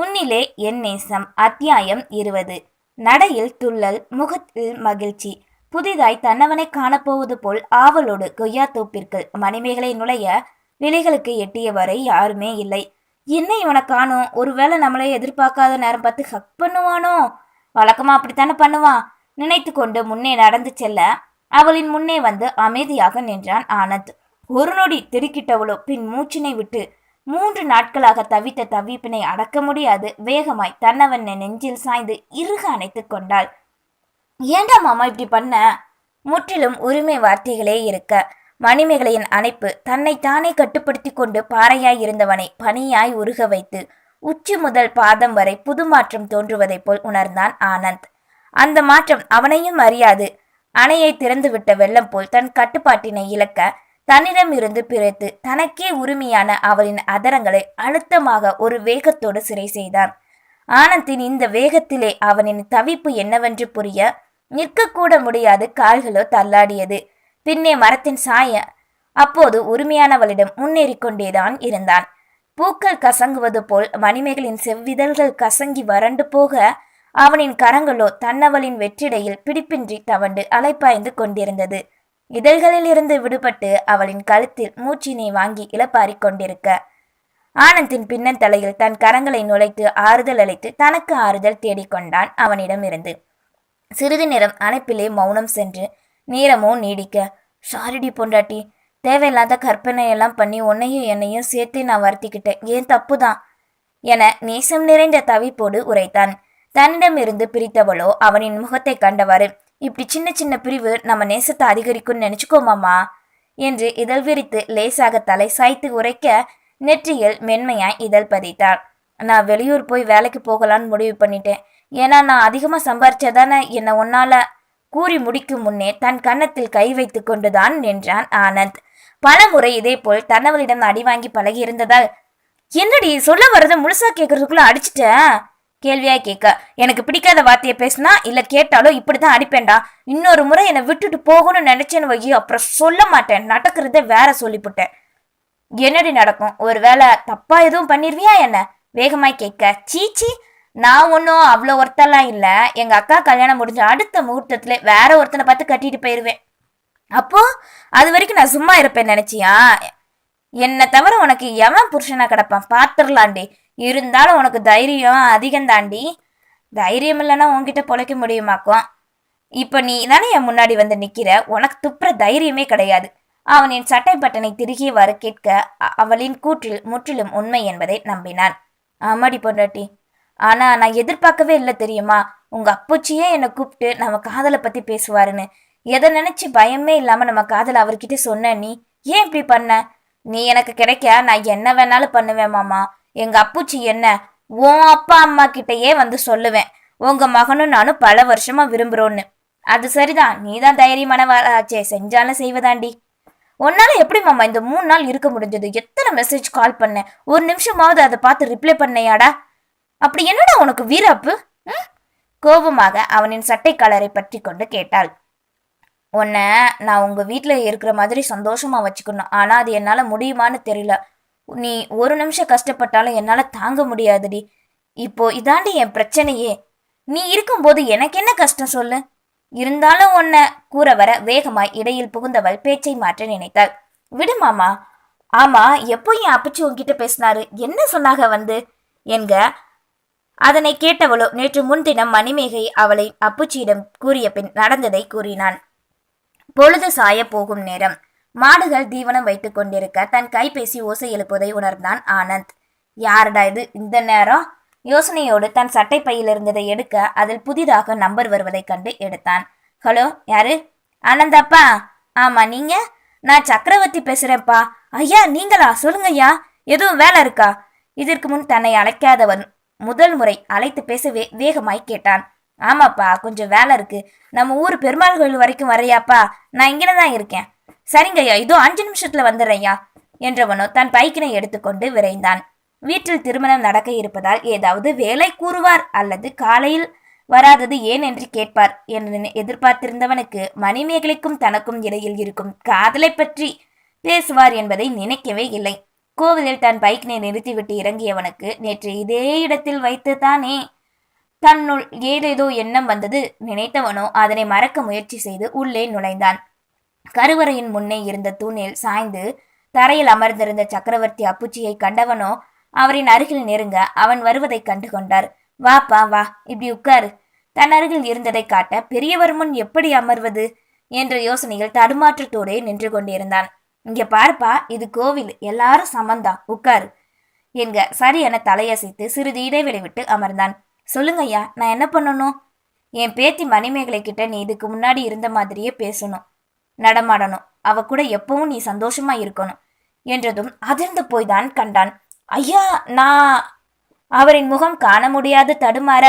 உன்னிலே என் நேசம் அத்தியாயம் இருபது. நடையில் துள்ளல் முகத்தில் மகிழ்ச்சி. புதிதாய் தன்னவனை காணப்போவது போல் ஆவலோடு கொய்யா தோப்பிற்குள் மணிமேகலை நுழைய விலைகளுக்கு எட்டியவரை யாருமே இல்லை. என்ன இவனை காணோம். ஒருவேளை நம்மளை எதிர்பார்க்காத நேரம் பார்த்து ஹக் பண்ணுவானோ? வழக்கமா அப்படித்தானே பண்ணுவான் நினைத்து கொண்டு முன்னே நடந்து செல்ல அவளின் முன்னே வந்து அமைதியாக நின்றான் ஆனந்த். ஒரு நொடி திடுக்கிட்டவளோ பின் மூச்சினை விட்டு மூன்று நாட்களாக தவித்த தவிப்பினை அடக்க முடியாது. வேகமாய் தன்னவன் நெஞ்சில் சாய்ந்து இறுக அணைத்துக் கொண்டாள். ஏண்டா மாமா இப்படி பண்ண? முற்றிலும் உரிமை வார்த்தைகளே இருக்க. மணிமேகலையின் அணைப்பு தன்னை தானே கட்டுப்படுத்தி கொண்டு பாறையாய் இருந்தவனை பனியாய் உருக வைத்து உச்சி முதல் பாதம் வரை புது மாற்றம் தோன்றுவதைப் போல் உணர்ந்தான் ஆனந்த். அந்த மாற்றம் அவனையும் அறியாது. அணையை திறந்துவிட்ட வெள்ளம் போல் தன் கட்டுப்பாட்டினை இழக்க தன்னிடம் இருந்து பிரித்து தனக்கே உரிமையான அவளின் அதரங்களை அழுத்தமாக ஒரு வேகத்தோடு சிறை செய்தான். ஆனந்தின் இந்த வேகத்திலே அவனின் தவிப்பு என்னவென்று புரிய நிற்கக்கூட முடியாது கால்களோ தள்ளாடியது. பின்னே மரத்தின் சாய அப்போது உரிமையானவளிடம் முன்னேறிக் கொண்டேதான் இருந்தான். பூக்கள் கசங்குவது போல் மணிமேகலின் செவ்விதழ்கள் கசங்கி வறண்டு போக அவனின் கரங்களோ தன்னவளின் வெற்றிடையில் பிடிப்பின்றி தவண்டு அலைப்பாய்ந்து கொண்டிருந்தது. இதழ்களில் இருந்து விடுபட்டு அவளின் கழுத்தில் மூச்சினை வாங்கி இளப்பாரிக் கொண்டிருக்க. ஆனந்தின் பின்னன் தலையில் தன் கரங்களை நுழைத்து ஆறுதல் அளித்து தனக்கு ஆறுதல் தேடிக்கொண்டான் அவனிடமிருந்து. சிறிது நேரம் அணைப்பிலே மௌனம் சென்று நேரமோ நீடிக்க சாரிடி பொண்டாட்டி தேவையில்லாத கற்பனையெல்லாம் பண்ணி உன்னையும் என்னையும் சேர்த்து நான் வருத்திக்கிட்டேன். ஏன் தப்புதான்? என நேசம் நிறைந்த தவிப்போடு உரைத்தான். தன்னிடமிருந்து பிரித்தவளோ அவனின் முகத்தை கண்டவாறு இப்படி சின்ன சின்ன பிரிவு நம்ம நேசத்தை அதிகரிக்கும்னு நினைச்சுக்கோமாமா என்று இதழ் விரித்து லேசாக தலை சாய்த்து உரைக்க நெற்றியில் மென்மையாய் இதழ் பதித்தாள் நான் வெளியூர் போய் வேலைக்கு போகலான்னு முடிவு பண்ணிட்டேன். ஏன்னா நான் அதிகமாக சம்பாரிச்சாதானே என்னை உன்னால கூறி முடிக்கும் முன்னே தன் கன்னத்தில் கை வைத்து கொண்டுதான் நின்றான் ஆனந்த். பல முறை இதே இதேபோல் தன்னவளிடம் அடி வாங்கி பழகி இருந்ததால் என்னடி சொல்ல வர்றதை முழுசா கேட்கறதுக்குள்ள அடிச்சிட்ட? கேள்வியாக கேட்க? எனக்கு பிடிக்காத வார்த்தையை பேசினா கேட்டாலோ இப்படி தான் அடிப்பேன்டா. இன்னொரு முறை என்னை விட்டுட்டு போகணும்னு நினைச்சேன்னு வை அப்புறம் சொல்ல மாட்டேன். நடக்கிறத வேற சொல்லிவிட்டேன் என்னடி நடக்கும்? ஒரு வேளை தப்பா எதுவும் பண்ணிருவியா என்ன? வேகமாய் கேட்க சீச்சி நான் ஒன்றும் அவ்வளோ ஒருத்தெல்லாம் இல்லை. எங்கள் அக்கா கல்யாணம் முடிஞ்ச அடுத்த முகூர்த்தத்தில் வேற ஒருத்தனை பார்த்து கட்டிட்டு போயிடுவேன் அப்போ அது வரைக்கும் நான் சும்மா இருப்பேன் நினைச்சியா? என்னை தவிர உனக்கு எவன் புருஷனா கிடப்பான்? பார்த்துடலாண்டி இருந்தாலும் உனக்கு தைரியம் அதிகம் தாண்டி தைரியம் இல்லைன்னா உன்கிட்ட பொழைக்க முடியுமாக்கும்? இப்போ நீ தானே என் முன்னாடி வந்து நிக்கிற? உனக்கு துப்புற தைரியமே கிடையாது. அவனின் சட்டை பட்டனை திருகியவாறு கேட்க அவளின் கூற்றில் முற்றிலும் உண்மை என்பதை நம்பினான். ஆமாடி பொண்டாட்டி. ஆனா நான் எதிர்பார்க்கவே இல்லை தெரியுமா? உங்க அப்பச்சியே என்னை கூப்பிட்டு நம்ம காதலை பத்தி பேசுவாருன்னு. எதை நினைச்சு பயமே இல்லாம நம்ம காதலை அவர்கிட்ட சொன்ன நீ ஏன் இப்படி பண்ண? நீ எனக்கு கிடைக்க நான் என்ன வேணாலும் பண்ணுவேன் மாமா. எங்க அப்பூச்சி என்ன உன் அப்பா அம்மா கிட்டயே வந்து சொல்லுவேன். உங்க மகனும் நானும் பல வருஷமா விரும்புறோன்னு. அது சரிதான் நீதான் தைரியமானவராச்சே செஞ்சாலும் செய்வதாண்டி. உன்னால எப்படி மாமா இந்த மூணு நாள் இருக்க முடிஞ்சது? எத்தனை மெசேஜ் கால் பண்ணேன் ஒரு நிமிஷமாவது அதை பார்த்து ரிப்ளை பண்ணையாடா. அப்படி என்னடா உனக்கு வீரப்பு? ம்? கோபமாக அவனின் சட்டை கலரை பற்றி கொண்டு கேட்டாள். உன்னை நான் உங்கள் வீட்டில் இருக்கிற மாதிரி சந்தோஷமாக வச்சுக்கணும். ஆனால் அது என்னால் முடியுமான்னு தெரியல. நீ ஒரு நிமிஷம் கஷ்டப்பட்டாலும் என்னால் தாங்க முடியாதுடி. இப்போ இதாண்டி என் பிரச்சனையே. நீ இருக்கும்போது எனக்கு என்ன கஷ்டம் சொல்லு? இருந்தாலும் உன்னை கூற வர வேகமாய் இடையில் புகுந்தவள் பேச்சை மாற்ற நினைத்தாள். விடுமாமா ஆமா எப்போ என் அப்பச்சி உன்கிட்ட பேசினாரு? என்ன சொன்னாக வந்து? என்க அதனை கேட்டவளோ நேற்று முன்தினம் மணிமேகை அவளை அப்புச்சியிடம் கூறிய பின் நடந்ததை கூறினான். பொழுது சாய போகும் நேரம். மாடுகள் தீவனம் வைத்துக் கொண்டிருக்க தன் கைபேசி ஓசை எழுப்புவதை உணர்ந்தான் ஆனந்த். யாரடா இது? இந்த நேரம்? யோசனையோடு தன் சட்டை பையில் இருந்ததை எடுக்க அதில் புதிதாக நம்பர் வருவதைக் கண்டு எடுத்தான். ஹலோ யாரு? ஆனந்தாப்பா? ஆமா நீங்க? நான் சக்கரவர்த்தி பேசுறேன்ப்பா. ஐயா நீங்களா? சொல்லுங்க ஐயா. எதுவும் வேலை இருக்கா? இதற்கு முன் தன்னை அழைக்காதவன் முதல் முறை அழைத்து பேசவே வேகமாய் கேட்டான். ஆமாப்பா கொஞ்சம் வேலை இருக்கு. நம்ம ஊர் பெருமாள் கோயில் வரைக்கும் வரையாப்பா நான் இங்கே தான் இருக்கேன். சரிங்க ஐயா இதோ அஞ்சு நிமிஷத்துல வந்துடுறையா என்றவனோ தன் பைக்கினை எடுத்துக்கொண்டு விரைந்தான். வீட்டில் திருமணம் நடக்க இருப்பதால் ஏதாவது வேலை கூறுவார் அல்லது காலையில் வராதது ஏன் என்று கேட்பார் என்று எதிர்பார்த்திருந்தவனுக்கு மணிமேகலைக்கும் தனக்கும் இடையில் இருக்கும் காதலை பற்றி பேசுவார் என்பதை நினைக்கவே இல்லை. கோவிலில் தன் பைக்கினை நிறுத்திவிட்டு இறங்கியவனுக்கு நேற்று இதே இடத்தில் வைத்து தானே தன்னுள் ஏதேதோ எண்ணம் வந்தது நினைத்தவனோ அதனை மறக்க முயற்சி செய்து உள்ளே நுழைந்தான். கருவறையின் முன்னே இருந்த தூணில் சாய்ந்து தரையில் அமர்ந்திருந்த சக்கரவர்த்தி அப்புச்சியை கண்டவனோ அவரின் அருகில் நெருங்க அவன் வருவதைக் கண்டு கொண்டார் வாப்பா வா இப்படி உட்காரு. தன் அருகில் இருந்ததை காட்ட பெரியவர் முன் எப்படி அமர்வது? என்ற யோசனையில் தடுமாற்றத்தோடே நின்று கொண்டிருந்தான். இங்க பார்ப்பா இது கோவில். எல்லாரும் சமந்தான் உட்காரு. என்க சரி என தலையசைத்து சிறிது இடைவெளி விட்டு அமர்ந்தான். சொல்லுங்க ஐயா நான் என்ன பண்ணணும்? என் பேத்தி மணிமேகலை கிட்ட நீ இதுக்கு முன்னாடி இருந்த மாதிரியே பேசணும் நடமாடணும். அவ கூட எப்பவும் நீ சந்தோஷமா இருக்கணும் என்றதும் அதிர்ந்து போய்தான் கண்டான். ஐயா நான் அவரின் முகம் காண முடியாது தடுமாற.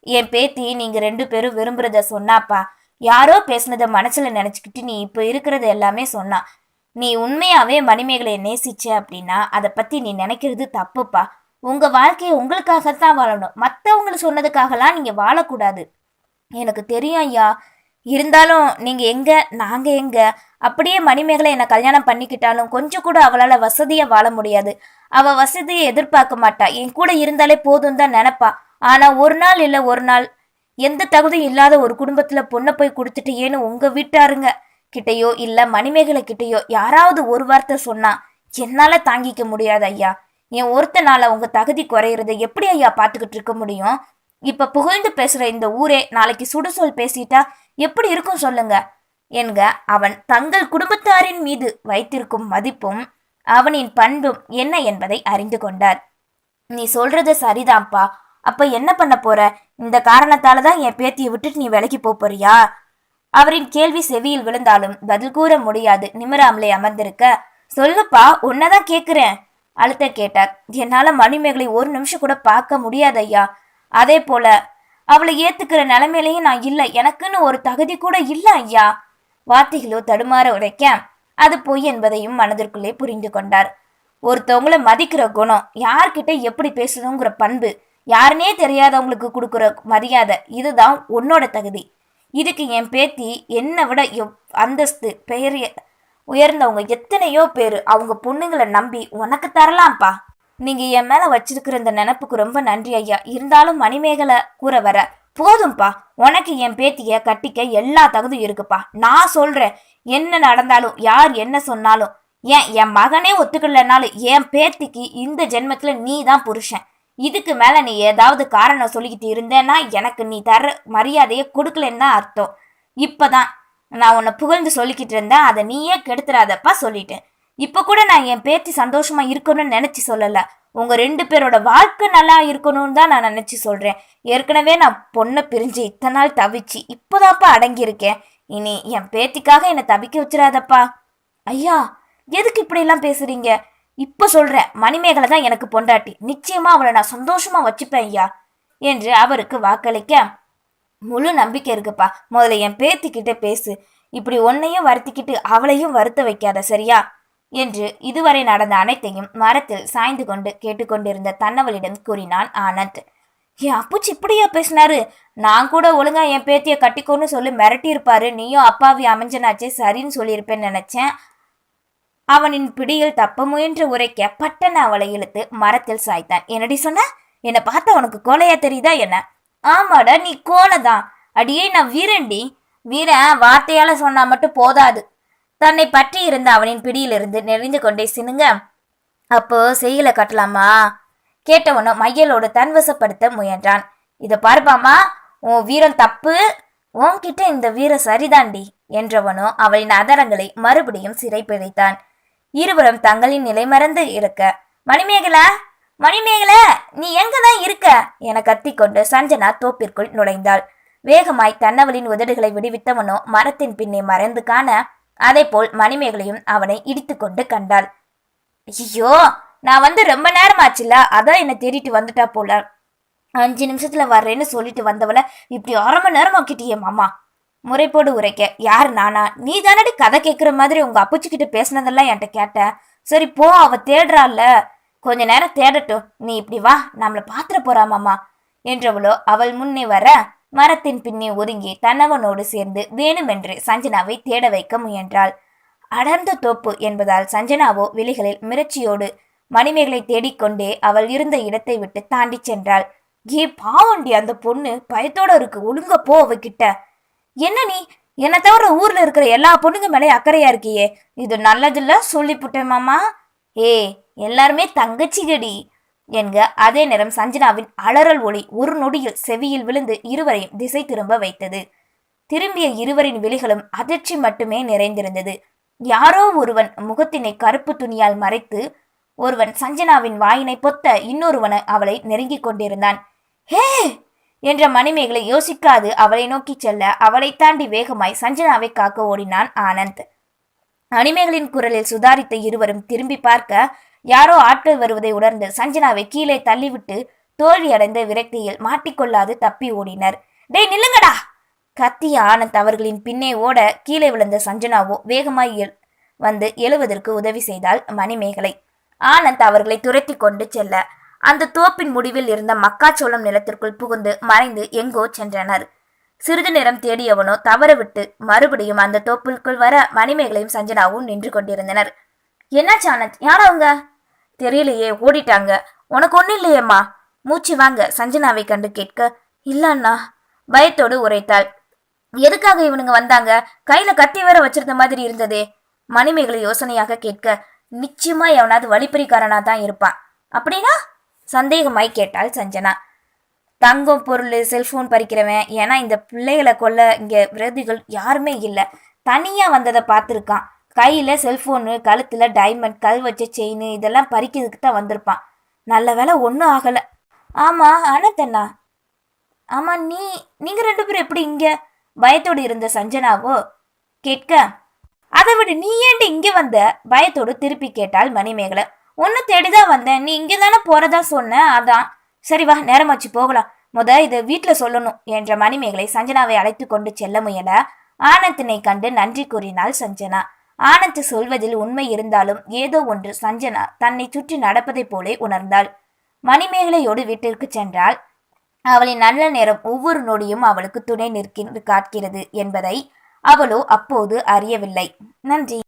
என் பேத்தி நீங்க ரெண்டு பேரும் விரும்புறத சொன்னாப்பா. யாரோ பேசுனத மனசுல நினைச்சுக்கிட்டு நீ இப்ப இருக்கிறது எல்லாமே சொன்னா. நீ உண்மையாவே மணிமேகலையை நேசிச்ச அப்படின்னா அதை பத்தி நீ நினைக்கிறது தப்புப்பா. உங்க வாழ்க்கையை உங்களுக்காக தான் வாழணும். மற்றவங்களை சொன்னதுக்காகலாம் நீங்க வாழக்கூடாது. எனக்கு தெரியும் ஐயா. இருந்தாலும் நீங்க எங்க நாங்க எங்க? அப்படியே மணிமேகலை என்னை கல்யாணம் பண்ணிக்கிட்டாலும் கொஞ்சம் கூட அவளால வசதியா வாழ முடியாது. அவ வசதியை எதிர்பார்க்க மாட்டா. என் கூட இருந்தாலே போதும் தான் நினைப்பா. ஆனா ஒரு நாள் இல்ல ஒரு நாள். எந்த தகுதியும் இல்லாத ஒரு குடும்பத்துல பொண்ணை போய் கொடுத்துட்டு ஏன்னு உங்க வீட்டாருங்க கிட்டயோ இல்ல மணிமேகலை கிட்டயோ யாராவது ஒரு வார்த்தை சொன்னா என்னால தாங்கிக்க முடியாது ஐயா. என் ஒருத்தனால உங்க தகுதி குறையிறதை எப்படி ஐயா பார்த்துக்கிட்டு இருக்க முடியும்? இப்ப புகழ்ந்து பேசுற இந்த ஊரே நாளைக்கு சுடுசொல் பேசிட்டா எப்படி இருக்கும் சொல்லுங்க? என்க அவன் தங்கள் குடும்பத்தாரின் மீது வைத்திருக்கும் மதிப்பும் அவனின் பண்பும் என்ன என்பதை அறிந்து கொண்டார். நீ சொல்றது சரிதான்ப்பா. அப்ப என்ன பண்ண போற? இந்த காரணத்தால தான் என் பேத்தியை விட்டுட்டு நீ விலைக்கு போறியா? அவரின் கேள்வி செவியில் விழுந்தாலும் பதில் கூற முடியாது. நிமிராமலே அமர்ந்திருக்க சொல்லுப்பா உன்னதான் கேக்குறேன். அழுத்த கேட்டார். என்னால மணிமேகலை ஒரு நிமிஷம் கூட பார்க்க முடியாது ஐயா அதே போல அவளை ஏத்துக்கிற நிலைமையிலையும் நான் இல்லை. எனக்குன்னு ஒரு தகுதி கூட இல்லை ஐயா. வார்த்தைகளோ தடுமாற உரைக்க அது பொய் என்பதையும் மனதிற்குள்ளே புரிந்து கொண்டார். ஒருத்தவங்கள மதிக்கிற குணம் யார்கிட்ட எப்படி பேசணுங்கிற பண்பு யாருனே தெரியாதவங்களுக்கு கொடுக்குற மரியாதை இதுதான் உன்னோட தகுதி. இதுக்கு என் பேத்தி என்னை விட எவ்- அந்தஸ்து பெயர் உயர்ந்தவங்க எத்தனையோ பேர் அவங்க பொண்ணுங்களை நம்பி உனக்கு தரலாம்ப்பா. நீங்க என் மேல வச்சிருக்கிற இந்த நினப்புக்கு ரொம்ப நன்றி ஐயா. இருந்தாலும் மணிமேகலை கூற வர போதும்பா உனக்கு என் பேத்திய கட்டிக்க எல்லா தகுதியும் இருக்குப்பா. நான் சொல்றேன் என்ன நடந்தாலும் யார் என்ன சொன்னாலும் ஏன் என் மகனே ஒத்துக்கலனாலும் என் பேத்திக்கு இந்த ஜென்மத்துல நீ தான் புருஷன். இதுக்கு மேல நீ ஏதாவது காரணம் சொல்லிக்கிட்டு இருந்தேன்னா எனக்கு நீ தர மரியாதையை கொடுக்கலன்னு தான் அர்த்தம். இப்பதான் நான் உன்னை புகழ்ந்து சொல்லிக்கிட்டு இருந்தேன். அதை நீயே கெடுத்துறாதப்பா சொல்லிட்டேன். இப்போ கூட நான் என் பேத்தி சந்தோஷமா இருக்கணும்னு நினைச்சு சொல்லல. உங்க ரெண்டு பேரோட வாழ்க்கை நல்லா இருக்கணும்னு தான் நான் நினைச்சு சொல்றேன். ஏற்கனவே நான் பொண்ணை பிரிஞ்சு இத்தனை நாள் தவிச்சு இப்போதாப்பா அடங்கியிருக்கேன். இனி என் பேத்திக்காக என்னை தவிக்க வச்சிடாதப்பா. ஐயா எதுக்கு இப்படிலாம் பேசுறீங்க? இப்போ சொல்றேன் மணிமேகலை தான் எனக்கு பொண்டாட்டி. நிச்சயமா அவளை நான் சந்தோஷமா வச்சுப்பேன் ஐயா என்று அவருக்கு வாக்களிக்க முழு நம்பிக்கை இருக்குப்பா. முதல்ல என் பேத்திக்கிட்ட பேசு. இப்படி உன்னையும் வருத்திக்கிட்டு அவளையும் வருத்த வைக்காத சரியா? என்று இதுவரை நடந்த அனைத்தையும் மரத்தில் சாய்ந்து கொண்டு கேட்டுக்கொண்டிருந்த தன்னவளிடம் கூறினான் ஆனந்த். என் அப்புச்சி இப்படியா பேசினாரு? நான் கூட ஒழுங்கா என் பேத்தியை கட்டிக்கோன்னு சொல்லி மிரட்டியிருப்பாரு. நீயும் அப்பாவி அமைஞ்சனாச்சே சரின்னு சொல்லியிருப்பேன்னு நினைச்சேன். அவனின் பிடியில் தப்ப முயன்று உரைக்க பட்டன அவளை இழுத்து மரத்தில் சாய்த்தான். என்னடி சொன்ன? என்னை பார்த்தா உனக்கு கோலையா தெரியுதா என்ன? ஆமாடா நீ கோலதான். அடியே நான் வீரண்டி. வீரன் வார்த்தையால சொன்னா மட்டும் போதாது. தன்னை பற்றி இருந்த அவனின் பிடியிலிருந்து நெறிந்து கொண்டே சினுங்க அப்போ செய்யல கட்டலாமா? கேட்டவனோ மையலோடு தன்வசப்படுத்த முயன்றான். இதை பார்ப்பாமா உன் வீரம் தப்பு. உன்கிட்ட இந்த வீர சரிதாண்டி என்றவனோ அவளின் அதரங்களை மறுபடியும் சிறைப்பிடித்தான் இருவரும் தங்களின் நிலை மறந்து இருக்க மணிமேகலா மணிமேகலை நீ எங்கதான் இருக்க? என கத்திக்கொண்டு சஞ்சனா தோப்பிற்குள் நுழைந்தாள். வேகமாய் தன்னவளின் உதடுகளை விடுவித்தவனோ மரத்தின் பின்னே மறைந்து காண அதேபோல் மணிமேகலையும் அவனை இடித்துக்கொண்டு கண்டாள். ஐயோ நான் வந்து ரொம்ப நேரம் ஆச்சுல அதான் என்னை தேடிட்டு வந்துட்டா போல. அஞ்சு நிமிஷத்துல வர்றேன்னு சொல்லிட்டு வந்தவளை இப்படி அரை மணி நேரம் ஆக்கிட்டியே மாமா. முறைப்போடு உரைக்க யார் நானா? நீ தானடி கதை கேட்குற மாதிரி உங்க அப்பச்சிக்கிட்ட பேசினதெல்லாம் என்கிட்ட கேட்ட. சரி போ அவ தேடுறாள்ல. கொஞ்ச நேரம் தேடட்டும். நீ இப்படி வா நம்மளை பாத்திர போறாமாமா என்றவளோ அவள் முன்னே வர மரத்தின் பின்னே ஒதுங்கி தன்னவனோடு சேர்ந்து வேணுமென்று சஞ்சனாவை தேட வைக்க முயன்றாள். அடர்ந்த தோப்பு என்பதால் சஞ்சனாவோ விழிகளில் மிரட்சியோடு மணிமேகலை தேடிக்கொண்டே அவள் இருந்த இடத்தை விட்டு தாண்டி சென்றாள். ஏ பாவண்டி அந்த பொண்ணு பயத்தோட இருக்கு ஒழுங்க போ அவகிட்ட. என்ன நீ? என்னை தவிர ஊர்ல இருக்கிற எல்லா பொண்ணுங்க மேலே அக்கறையா இருக்கியே. இது நல்லதில்ல சொல்லிப்புட்டேன் மாமா. ஏ எல்லாருமே தங்கச்சிகடி என்க அதே நேரம் சஞ்சனாவின் அலறல் ஒளி ஒரு நொடியில் செவியில் விழுந்து இருவரையும் திசை திரும்ப வைத்தது. திரும்பிய இருவரின் விழிகளும் அதிர்ச்சி மட்டுமே நிறைந்திருந்தது. யாரோ ஒருவன் முகத்தினை கருப்பு துணியால் மறைத்து ஒருவன் சஞ்சனாவின் வாயினை பொத்த இன்னொருவன் அவளை நெருங்கிக் கொண்டிருந்தான். ஹே! என்ற மணிமேகலை யோசிக்காது அவளை நோக்கி செல்ல அவளை தாண்டி வேகமாய் சஞ்சனாவை காக்க ஓடினான் ஆனந்த். மணிமேகலின் குரலில் சுதாரித்த இருவரும் திரும்பி பார்க்க யாரோ ஆட்கள் வருவதை உணர்ந்து சஞ்சனாவை கீழே தள்ளிவிட்டு தோல்வியடைந்த விரக்தியில் மாட்டிக்கொள்ளாது தப்பி ஓடினர். டேய் நில்லுங்கடா! கத்திய ஆனந்த் அவர்களின் பின்னே ஓட கீழே விழுந்த சஞ்சனாவோ வேகமாய் வந்து எழுவதற்கு உதவி செய்தால் மணிமேகலை. ஆனந்த் அவர்களை துரத்தி கொண்டு செல்ல அந்த தோப்பின் முடிவில் இருந்த மக்காச்சோளம் நிலத்திற்குள் புகுந்து மறைந்து எங்கோ சென்றனர். சிறிது நேரம் தேடியவனோ தவறவிட்டு மறுபடியும் அந்த தோப்புக்குள் வர மணிமேகலையும் சஞ்சனாவும் நின்று கொண்டிருந்தனர். என்னாச்சு ஆனந்த்? யார் அவங்க? தெரியலையே ஓடிட்டாங்க. உனக்கு ஒன்றும் இல்லையேம்மா. மூச்சு வாங்க சஞ்சனாவை கண்டு கேட்க இல்ல அண்ணா பயத்தோடு உரைத்தாள். எதுக்காக இவனுங்க வந்தாங்க? கையில கத்தி வேற வச்சிருந்த மாதிரி இருந்ததே. மணிமேகலை யோசனையாக கேட்க நிச்சயமா எவனாவது வழிப்பறிக்காரனா தான் இருப்பான். அப்படின்னா? சந்தேகமாய் கேட்டாள் சஞ்சனா. தங்கம் பொருள் செல்போன் பறிக்கிறவன். ஏன்னா இந்த பிள்ளைகளை கொல்ல இங்க விரோதிகள் யாருமே இல்லை. தனியா வந்ததை பார்த்துருக்கான். கையில செல்போனு கழுத்துல டைமண்ட் கல் வச்ச செயின் இதெல்லாம் பறிக்கிறதுக்கு தான் வந்திருப்பான். நல்ல வேலை ஒன்றும் ஆகல. ஆமா அனத்தண்ணா ஆமா நீ நீங்க ரெண்டு பேரும் எப்படி இங்க? பயத்தோடு இருந்த சஞ்சனாவோ? கேட்க அதை விட நீ ஏன்டி இங்கே வந்த? பயத்தோடு திருப்பி கேட்டாள் மணிமேகலை. ஒன்று தேடிதான் வந்தேன். நீ இங்கே தானே போகிறதா சொன்ன? அதான். சரி வா நேரமாச்சு போகலாம். முத இதை வீட்டில் சொல்லணும் என்ற மணிமேகலை சஞ்சனாவை அழைத்து கொண்டு செல்ல முயல. ஆனந்தினை கண்டு நன்றி கூறினாள் சஞ்சனா. ஆனந்த் சொல்வதில் உண்மை இருந்தாலும் ஏதோ ஒன்று சஞ்சனா தன்னை சுற்றி நடப்பதைப் போலே உணர்ந்தாள். மணிமேகலையோடு வீட்டிற்கு சென்றால் அவளின் நல்ல நேரம் ஒவ்வொரு நொடியும் அவளுக்கு துணை நிற்கின்று காட்கிறது என்பதை அவளோ அப்போது அறியவில்லை. நன்றி.